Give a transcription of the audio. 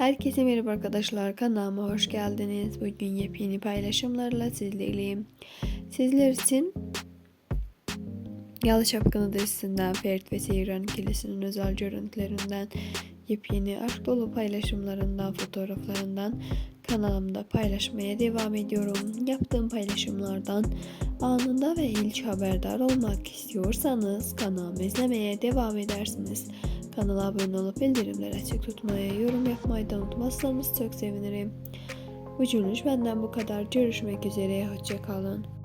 Herkese merhaba arkadaşlar kanalıma hoş geldiniz. Bugün yepyeni paylaşımlarla sizlerleyim. Sizler için Yalı Çapkını dizisinden Ferit ve Seyran ikilisinin özel görüntülerinden yepyeni aşk dolu paylaşımlarından, fotoğraflarından kanalımda paylaşmaya devam ediyorum. Yaptığım paylaşımlardan anında ve ilk haberdar olmak istiyorsanız kanalımı izlemeye devam edersiniz. Kanala abone olup bildirimleri açık tutmayı, yorum yapmayı da unutmazsanız çok sevinirim. Bugünlük benden bu kadar. Görüşmek üzere. Hoşçakalın.